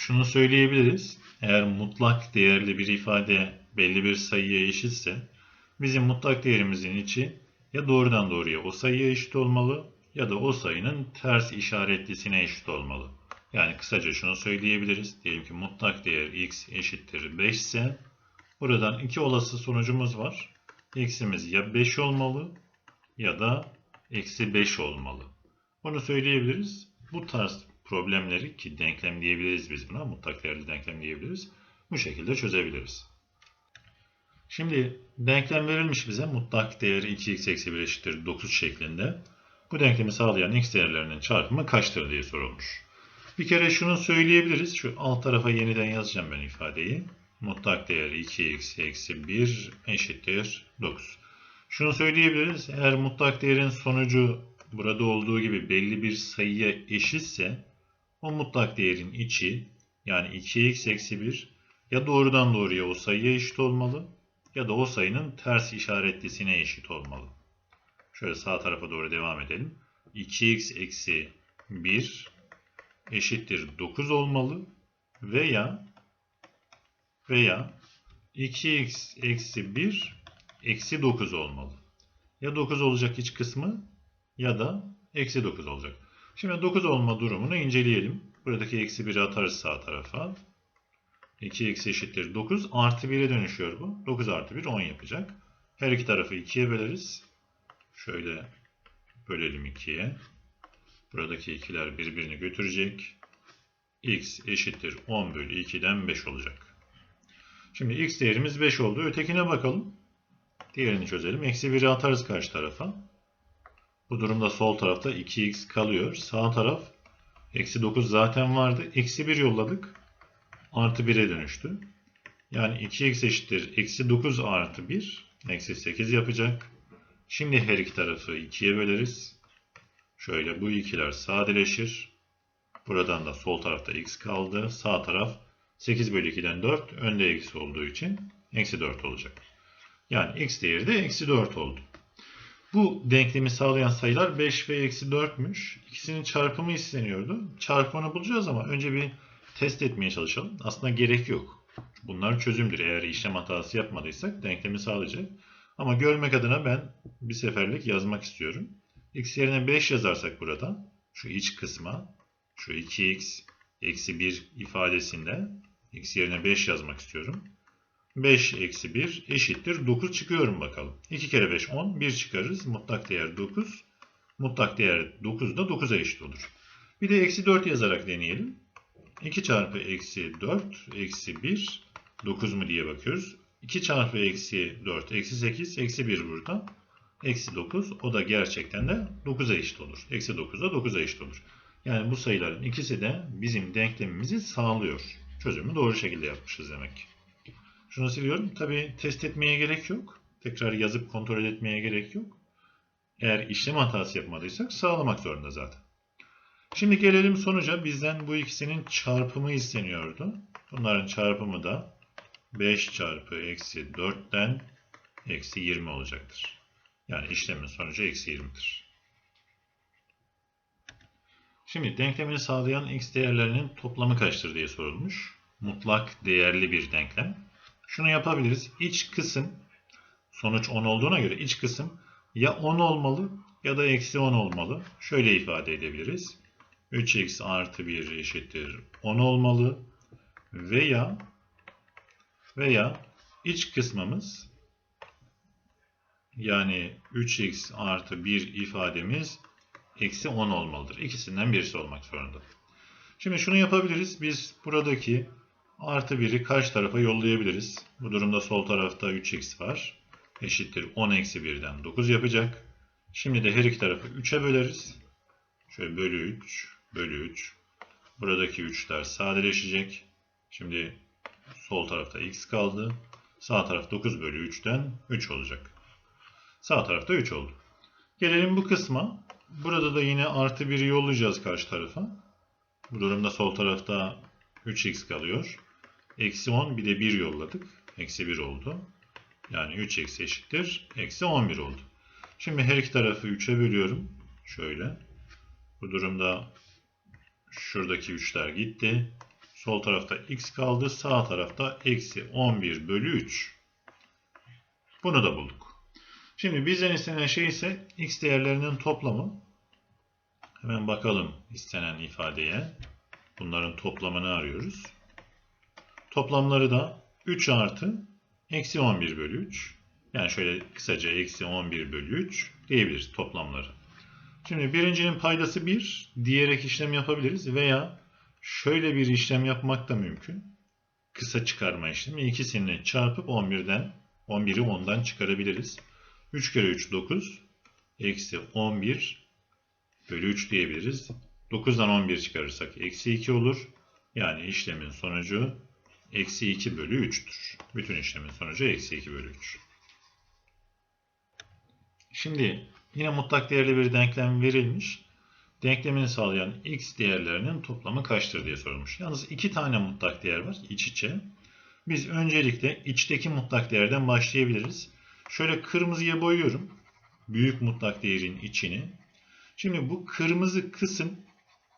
şunu söyleyebiliriz. Eğer mutlak değerli bir ifade belli bir sayıya eşitse bizim mutlak değerimizin içi ya doğrudan doğruya o sayıya eşit olmalı ya da o sayının ters işaretlisine eşit olmalı. Yani kısaca şunu söyleyebiliriz. Diyelim ki mutlak değer x eşittir 5 ise buradan iki olası sonucumuz var. x'imiz ya 5 olmalı ya da eksi 5 olmalı. Bunu söyleyebiliriz. Bu tarz problemleri ki denklem diyebiliriz biz buna. Mutlak değerli denklem diyebiliriz. Bu şekilde çözebiliriz. Şimdi denklem verilmiş bize. Mutlak değeri 2x eksi 1 eşittir 9 şeklinde. Bu denklemi sağlayan x değerlerinin çarpımı kaçtır diye sorulmuş. Bir kere şunu söyleyebiliriz. Şu alt tarafa yeniden yazacağım ben ifadeyi. Mutlak değer 2x eksi 1 eşittir 9. Şunu söyleyebiliriz. Eğer mutlak değerin sonucu burada olduğu gibi belli bir sayıya eşitse o mutlak değerin içi yani 2x eksi 1 ya doğrudan doğruya o sayıya eşit olmalı ya da o sayının ters işaretlisine eşit olmalı. Şöyle sağ tarafa doğru devam edelim. 2x eksi 1 eşittir 9 olmalı veya veya 2x eksi 1 eksi 9 olmalı. Ya 9 olacak iç kısmı ya da eksi 9 olacak. Şimdi 9 olma durumunu inceleyelim. Buradaki eksi 1'i atarız sağ tarafa. 2x eşittir 9 artı 1'e dönüşüyor bu. 9 artı 1 10 yapacak. Her iki tarafı 2'ye böleriz. Şöyle bölelim 2'ye. Buradaki ikiler birbirini götürecek. x eşittir 10 bölü 2'den 5 olacak. Şimdi x değerimiz 5 oldu. Ötekine bakalım. Diğerini çözelim. Eksi 1'i atarız karşı tarafa. Bu durumda sol tarafta 2x kalıyor. Sağ taraf eksi 9 zaten vardı. Eksi 1 yolladık. Artı 1'e dönüştü. Yani 2x eşittir. Eksi 9 artı 1. Eksi 8 yapacak. Şimdi her iki tarafı 2'ye böleriz. Şöyle bu ikiler sadeleşir. Buradan da sol tarafta x kaldı. Sağ taraf 8 bölü 2'den 4. Önde eksi olduğu için eksi 4 olacak. Yani x değeri de eksi 4 oldu. Bu denklemi sağlayan sayılar 5 ve eksi 4'müş. İkisinin çarpımı isteniyordu. Çarpımını bulacağız ama önce bir test etmeye çalışalım. Aslında gerek yok. Bunlar çözümdür. Eğer işlem hatası yapmadıysak denklemi sağlayacak. Ama görmek adına ben bir seferlik yazmak istiyorum. x yerine 5 yazarsak burada şu iç kısma şu 2x eksi 1 ifadesinde x yerine 5 yazmak istiyorum. 5 eksi 1 eşittir 9 çıkıyorum bakalım. 2 kere 5 10 1 çıkarırız. Mutlak değer 9. Mutlak değer 9 da 9'a eşit olur. Bir de eksi 4 yazarak deneyelim. 2 çarpı eksi 4 eksi 1 9 mu diye bakıyoruz. 2 çarpı eksi 4 eksi 8 eksi 1 burada. Eksi 9 o da gerçekten de 9'a eşit olur. Eksi 9 da 9'a eşit olur. Yani bu sayıların ikisi de bizim denklemimizi sağlıyor. Çözümü doğru şekilde yapmışız demek ki. Şunu siliyorum. Tabi test etmeye gerek yok. Tekrar yazıp kontrol etmeye gerek yok. Eğer işlem hatası yapmadıysak sağlamak zorunda zaten. Şimdi gelelim sonuca. Bizden bu ikisinin çarpımı isteniyordu. Bunların çarpımı da 5 çarpı eksi 4'ten eksi 20 olacaktır. Yani işlemin sonucu eksi 20'dir. Şimdi denklemini sağlayan x değerlerinin toplamı kaçtır diye sorulmuş. Mutlak değerli bir denklem. Şunu yapabiliriz. İç kısım sonuç 10 olduğuna göre iç kısım ya 10 olmalı ya da eksi 10 olmalı. Şöyle ifade edebiliriz. 3x artı 1 eşittir 10 olmalı. Veya veya iç kısmımız yani 3x artı 1 ifademiz eksi 10 olmalıdır. İkisinden birisi olmak zorunda. Şimdi şunu yapabiliriz. Biz buradaki artı 1'i karşı tarafa yollayabiliriz. Bu durumda sol tarafta 3x var. Eşittir 10 eksi 1'den 9 yapacak. Şimdi de her iki tarafı 3'e böleriz. Şöyle bölü 3, bölü 3. Buradaki 3'ler sadeleşecek. Şimdi sol tarafta x kaldı. Sağ taraf 9 bölü 3'ten 3 olacak. Sağ tarafta 3 oldu. Gelelim bu kısma. Burada da yine artı 1'i yollayacağız karşı tarafa. Bu durumda sol tarafta 3x kalıyor. Eksi 10 bir de 1 yolladık. Eksi 1 oldu. Yani 3x eşittir. Eksi 11 oldu. Şimdi her iki tarafı 3'e bölüyorum. Şöyle. Bu durumda şuradaki 3'ler gitti. Sol tarafta x kaldı. Sağ tarafta eksi 11 bölü 3. Bunu da bulduk. Şimdi bizden istenen şey ise x değerlerinin toplamı. Hemen bakalım istenen ifadeye. Bunların toplamını arıyoruz. Toplamları da 3 artı eksi 11 bölü 3. Yani şöyle kısaca eksi 11 bölü 3 diyebiliriz toplamları. Şimdi birincinin paydası 1. Diyerek işlem yapabiliriz veya şöyle bir işlem yapmak da mümkün. Kısa çıkarma işlemi. İkisini çarpıp 11'den 11'i 10'dan çıkarabiliriz. 3 kere 3 9. Eksi 11 bölü 3 diyebiliriz. 9'dan 11 çıkarırsak eksi 2 olur. Yani işlemin sonucu eksi 2 bölü 3'tür. Bütün işlemin sonucu eksi 2 bölü 3. Şimdi yine mutlak değerli bir denklem verilmiş. Denklemini sağlayan x değerlerinin toplamı kaçtır diye sorulmuş. Yalnız iki tane mutlak değer var iç içe. Biz öncelikle içteki mutlak değerden başlayabiliriz. Şöyle kırmızıya boyuyorum. Büyük mutlak değerin içini. Şimdi bu kırmızı kısım,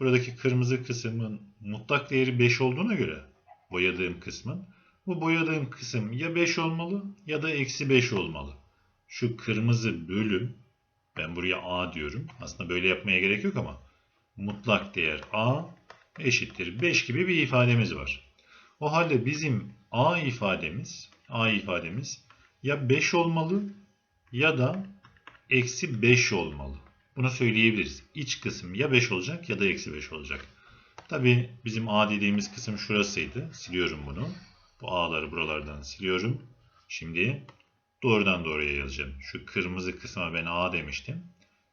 buradaki kırmızı kısmın mutlak değeri 5 olduğuna göre boyadığım kısmın, bu boyadığım kısım ya 5 olmalı ya da eksi 5 olmalı. Şu kırmızı bölüm, ben buraya a diyorum. Aslında böyle yapmaya gerek yok ama mutlak değer a eşittir 5 gibi bir ifademiz var. O halde bizim a ifademiz, a ifademiz ya 5 olmalı ya da eksi 5 olmalı. Bunu söyleyebiliriz. İç kısım ya 5 olacak ya da eksi 5 olacak. Tabi bizim A dediğimiz kısım şurasıydı. Siliyorum bunu. Bu A'ları buralardan siliyorum. Şimdi doğrudan doğruya yazacağım. Şu kırmızı kısma ben A demiştim.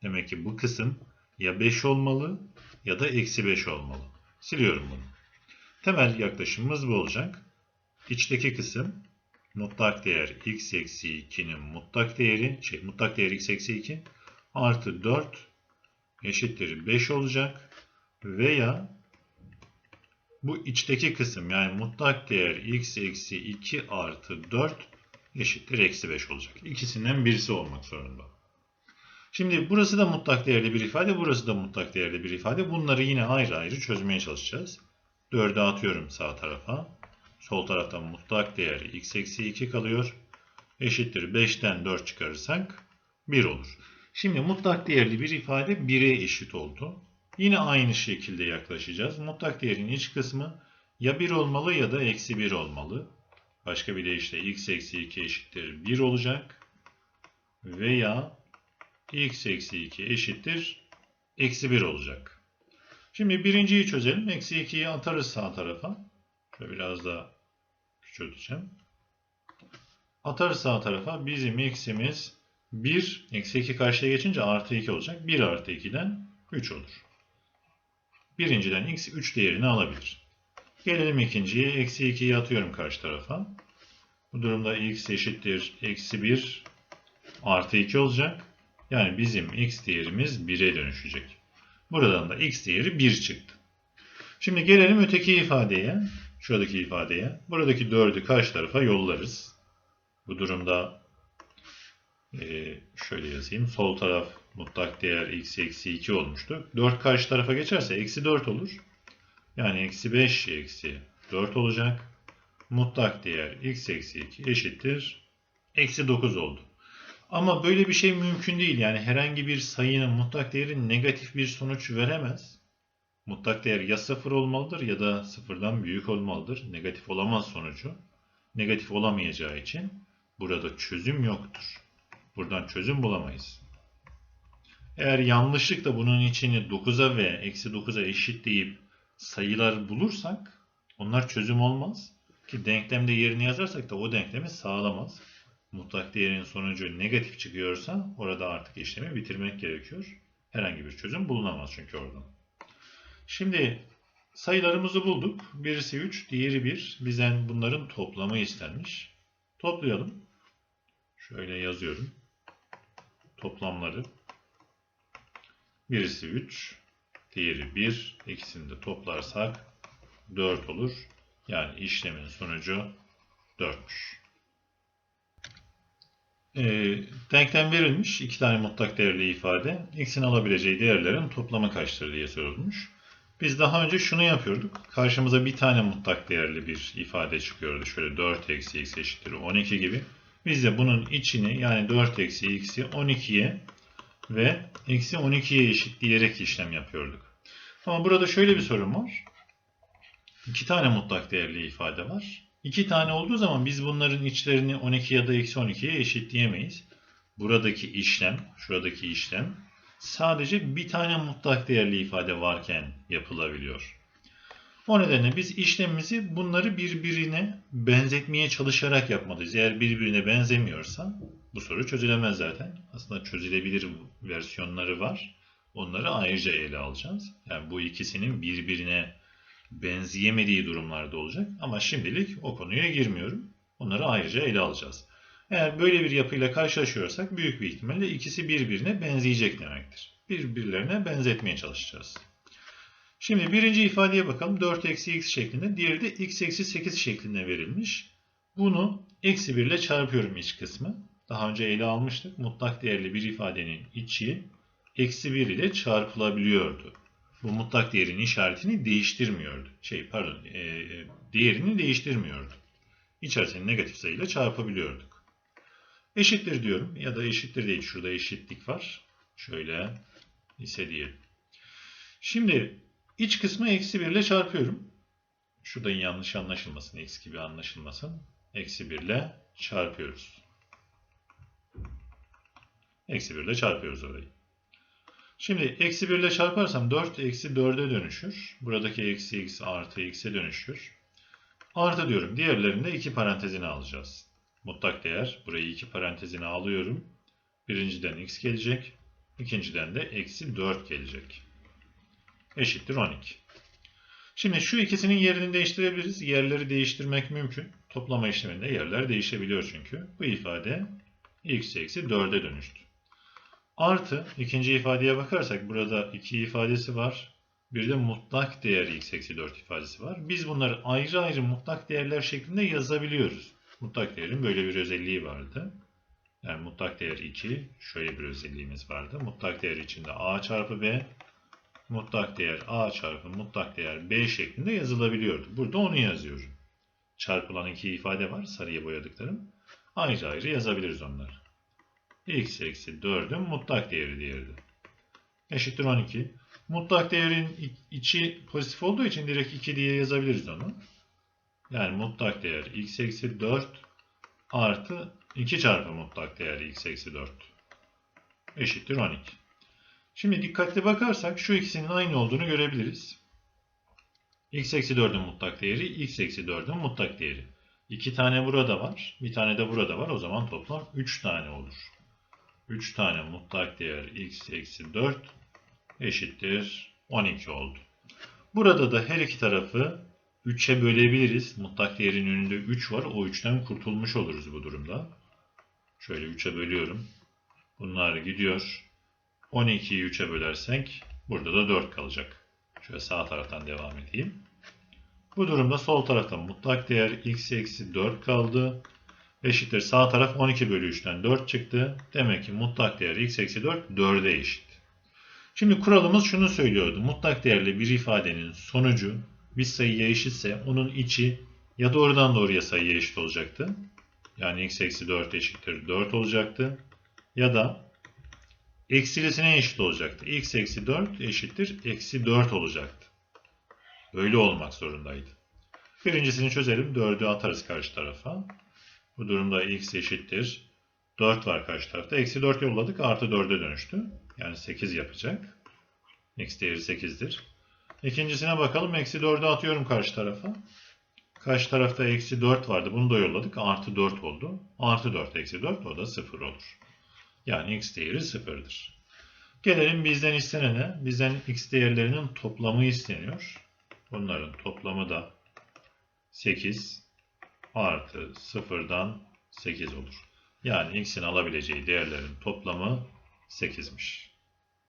Demek ki bu kısım ya 5 olmalı ya da eksi 5 olmalı. Siliyorum bunu. Temel yaklaşımımız bu olacak. İçteki kısım mutlak değer x eksi 2'nin mutlak değeri, şey mutlak değer x eksi 2 artı 4 eşittir 5 olacak. Veya bu içteki kısım yani mutlak değer x eksi 2 artı 4 eşittir eksi 5 olacak. İkisinden birisi olmak zorunda. Şimdi burası da mutlak değerli bir ifade, burası da mutlak değerli bir ifade. Bunları yine ayrı ayrı çözmeye çalışacağız. 4'ü atıyorum sağ tarafa. Sol tarafta mutlak değer x eksi 2 kalıyor. Eşittir 5'ten 4 çıkarırsak 1 olur. Şimdi mutlak değerli bir ifade 1'e eşit oldu. Yine aynı şekilde yaklaşacağız. Mutlak değerin iç kısmı ya 1 olmalı ya da eksi 1 olmalı. Başka bir deyişle x eksi 2 eşittir 1 olacak. Veya x eksi 2 eşittir eksi 1 olacak. Şimdi birinciyi çözelim. Eksi 2'yi atarız sağ tarafa. Şöyle biraz daha küçülteceğim. Atarız sağ tarafa. Bizim x'imiz 1, eksi 2 karşıya geçince artı 2 olacak. 1 artı 2'den 3 olur. Birinciden x 3 değerini alabilir. Gelelim ikinciye. Eksi 2'yi atıyorum karşı tarafa. Bu durumda x eşittir eksi 1 artı 2 olacak. Yani bizim x değerimiz 1'e dönüşecek. Buradan da x değeri 1 çıktı. Şimdi gelelim öteki ifadeye. Şuradaki ifadeye. Buradaki 4'ü karşı tarafa yollarız. Bu durumda şöyle yazayım. Sol taraf mutlak değer x eksi 2 olmuştu. 4 karşı tarafa geçerse eksi 4 olur. Yani eksi 5 eksi 4 olacak. Mutlak değer x eksi 2 eşittir. Eksi 9 oldu. Ama böyle bir şey mümkün değil. Yani herhangi bir sayının mutlak değeri negatif bir sonuç veremez. Mutlak değer ya 0 olmalıdır ya da 0'dan büyük olmalıdır. Negatif olamaz sonucu. Negatif olamayacağı için burada çözüm yoktur. Buradan çözüm bulamayız. Eğer yanlışlıkla bunun içini 9'a ve eksi 9'a eşitleyip sayılar bulursak onlar çözüm olmaz. Ki denklemde yerini yazarsak da o denklemi sağlamaz. Mutlak değerin sonucu negatif çıkıyorsa orada artık işlemi bitirmek gerekiyor. Herhangi bir çözüm bulunamaz çünkü oradan. Şimdi sayılarımızı bulduk. Birisi 3, diğeri 1. Bizden bunların toplamı istenmiş. Toplayalım. Şöyle yazıyorum. Toplamları. Birisi 3, diğeri 1. İkisini de toplarsak 4 olur. Yani işlemin sonucu 4'müş. E, denklem verilmiş. iki tane mutlak değerli ifade. X'in alabileceği değerlerin toplamı kaçtır diye sorulmuş. Biz daha önce şunu yapıyorduk. Karşımıza bir tane mutlak değerli bir ifade çıkıyordu. Şöyle 4 eksi x eşittir 12 gibi. Biz de bunun içini yani 4 eksi x'i 12'ye ve eksi 12'ye eşitleyerek işlem yapıyorduk. Ama burada şöyle bir sorun var. İki tane mutlak değerli ifade var. İki tane olduğu zaman biz bunların içlerini 12 ya da eksi 12'ye eşitleyemeyiz. Buradaki işlem, şuradaki işlem sadece bir tane mutlak değerli ifade varken yapılabiliyor. O nedenle biz işlemimizi bunları birbirine benzetmeye çalışarak yapmalıyız. Eğer birbirine benzemiyorsa bu soru çözülemez zaten. Aslında çözülebilir versiyonları var. Onları ayrıca ele alacağız. Yani bu ikisinin birbirine benzeyemediği durumlarda olacak. Ama şimdilik o konuya girmiyorum. Onları ayrıca ele alacağız. Eğer böyle bir yapıyla karşılaşıyorsak büyük bir ihtimalle ikisi birbirine benzeyecek demektir. Birbirlerine benzetmeye çalışacağız. Şimdi birinci ifadeye bakalım. 4 eksi x şeklinde. Diğeri de x eksi 8 şeklinde verilmiş. Bunu eksi 1 ile çarpıyorum iç kısmı. Daha önce ele almıştık. Mutlak değerli bir ifadenin içi eksi 1 ile çarpılabiliyordu. Bu mutlak değerin işaretini değiştirmiyordu. Şey pardon e, değerini değiştirmiyordu. İçerisini negatif sayıyla çarpabiliyorduk. Eşittir diyorum ya da eşittir değil. Şurada eşitlik var. Şöyle ise diyelim. Şimdi iç kısmı eksi 1 ile çarpıyorum. Şurada yanlış anlaşılmasın. Eksi gibi anlaşılmasın. Eksi 1 ile çarpıyoruz. Eksi 1 ile çarpıyoruz orayı. Şimdi eksi 1 ile çarparsam 4 eksi 4'e dönüşür. Buradaki eksi x artı x'e dönüşür. Artı diyorum. Diğerlerinde iki parantezine alacağız. Mutlak değer. Burayı iki parantezine alıyorum. Birinciden x gelecek. İkinciden de eksi 4 gelecek. Eşittir 12. Şimdi şu ikisinin yerini değiştirebiliriz. Yerleri değiştirmek mümkün. Toplama işleminde yerler değişebiliyor çünkü. Bu ifade x eksi 4'e dönüştü. Artı ikinci ifadeye bakarsak burada iki ifadesi var. Bir de mutlak değer x eksi 4 ifadesi var. Biz bunları ayrı ayrı mutlak değerler şeklinde yazabiliyoruz. Mutlak değerin böyle bir özelliği vardı. Yani mutlak değer 2 şöyle bir özelliğimiz vardı. Mutlak değer içinde a çarpı b mutlak değer a çarpı mutlak değer b şeklinde yazılabiliyordu. Burada onu yazıyorum. Çarpılan iki ifade var sarıya boyadıklarım. Ayrı ayrı yazabiliriz onları. x eksi 4'ün mutlak değeri diğeri. Eşittir 12. Mutlak değerin içi pozitif olduğu için direkt 2 diye yazabiliriz onu. Yani mutlak değer x eksi 4 artı 2 çarpı mutlak değer x eksi 4 eşittir 12. Şimdi dikkatli bakarsak şu ikisinin aynı olduğunu görebiliriz. x eksi 4'ün mutlak değeri x eksi 4'ün mutlak değeri. 2 tane burada var. Bir tane de burada var. O zaman toplam 3 tane olur. 3 tane mutlak değer x eksi 4 eşittir 12 oldu. Burada da her iki tarafı 3'e bölebiliriz. Mutlak değerin önünde 3 var. O 3'ten kurtulmuş oluruz bu durumda. Şöyle 3'e bölüyorum. Bunlar gidiyor. 12'yi 3'e bölersek burada da 4 kalacak. Şöyle sağ taraftan devam edeyim. Bu durumda sol tarafta mutlak değer x eksi 4 kaldı. Eşittir sağ taraf 12 bölü 3'ten 4 çıktı. Demek ki mutlak değer x eksi 4 4'e eşit. Şimdi kuralımız şunu söylüyordu. Mutlak değerli bir ifadenin sonucu bir sayıya eşitse onun içi ya doğrudan doğruya sayıya eşit olacaktı. Yani x eksi 4 eşittir 4 olacaktı. Ya da eksilisine eşit olacaktı. x eksi 4 eşittir eksi 4 olacaktı. Böyle olmak zorundaydı. Birincisini çözelim. 4'ü atarız karşı tarafa. Bu durumda x eşittir. 4 var karşı tarafta. Eksi 4 yolladık. Artı 4'e dönüştü. Yani 8 yapacak. X değeri 8'dir. İkincisine bakalım. Eksi 4'ü atıyorum karşı tarafa. Karşı tarafta eksi 4 vardı. Bunu da yolladık. Artı 4 oldu. Artı 4 eksi 4 o da 0 olur. Yani x değeri 0'dır. Gelelim bizden istenene. Bizden x değerlerinin toplamı isteniyor. Bunların toplamı da 8 artı 0'dan 8 olur. Yani x'in alabileceği değerlerin toplamı 8'miş.